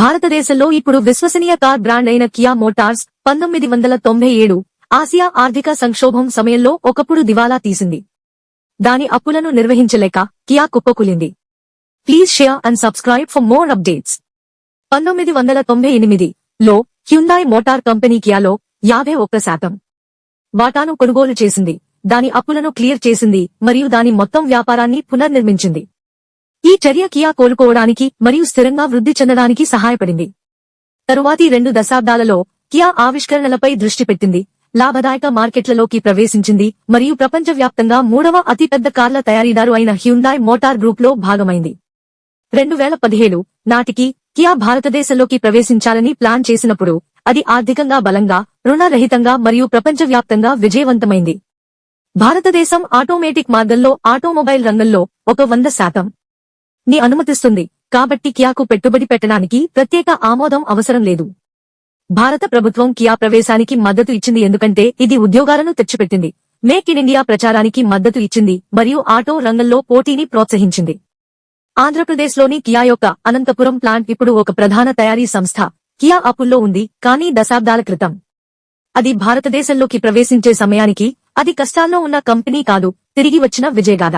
భారతదేశంలో ఇప్పుడు విశ్వసనీయ కార్ బ్రాండ్ అయిన కియా మోటార్స్ పంతొమ్మిది వందల తొంభై ఏడు ఆసియా ఆర్థిక సంక్షోభం సమయంలో ఒకప్పుడు దివాలా తీసింది. దాని అప్పులను నిర్వహించలేక Kia కుప్పకూలింది. Please share and subscribe for more updates. పంతొమ్మిది వందల తొంభై ఎనిమిది లో హ్యుందాయ్ మోటార్ కంపెనీ కియాలో యాభై ఒక్క శాతం వాటాను కొనుగోలు చేసింది. దాని అప్పులను క్లియర్ చేసింది మరియు దాని మొత్తం వ్యాపారాన్ని పునర్నిర్మించింది. ఈ చర్య కియా కోలుకోవడానికి మరియు స్థిరంగా వృద్ధి చెందడానికి సహాయపడింది. తరువాతి రెండు దశాబ్దాలలో కియా ఆవిష్కరణలపై దృష్టి పెట్టింది. లాభదాయక మార్కెట్లలోకి ప్రవేశించింది మరియు ప్రపంచవ్యాప్తంగా మూడవ అతిపెద్ద కార్ల తయారీదారు అయిన హ్యుందాయ్ మోటార్ గ్రూప్లో భాగమైంది. రెండు వేల పదిహేడు నాటికి కియా భారతదేశంలోకి ప్రవేశించాలని ప్లాన్ చేసినప్పుడు అది ఆర్థికంగా బలంగా రుణరహితంగా మరియు ప్రపంచవ్యాప్తంగా విజయవంతమైంది. భారతదేశం ఆటోమేటిక్ మార్గంలో ఆటోమొబైల్ రంగంలో ఒక వంద శాతం. ని అనుమతిస్తుంది. కాబట్టి కియాకు పెట్టుబడి పెట్టడానికి ప్రత్యేక ఆమోదం అవసరం లేదు. భారత ప్రభుత్వం కియా ప్రవేశానికి మద్దతు ఇచ్చింది ఎందుకంటే ఇది ఉద్యోగాలను తెచ్చిపెట్టింది. మేక్ ఇన్ ఇండియా ప్రచారానికి మద్దతు ఇచ్చింది మరియు ఆటో రంగంలో పోటీని ప్రోత్సహించింది. ఆంధ్రప్రదేశ్లోని కియా యొక్క అనంతపురం ప్లాంట్ ఇప్పుడు ఒక ప్రధాన తయారీ సంస్థ. కియా అప్పుల్లో ఉంది కానీ దశాబ్దాల క్రితం. అది భారతదేశంలోకి ప్రవేశించే సమయానికి అది కష్టాల్లో ఉన్న కంపెనీ కాదు తిరిగి వచ్చిన విజయగాథ.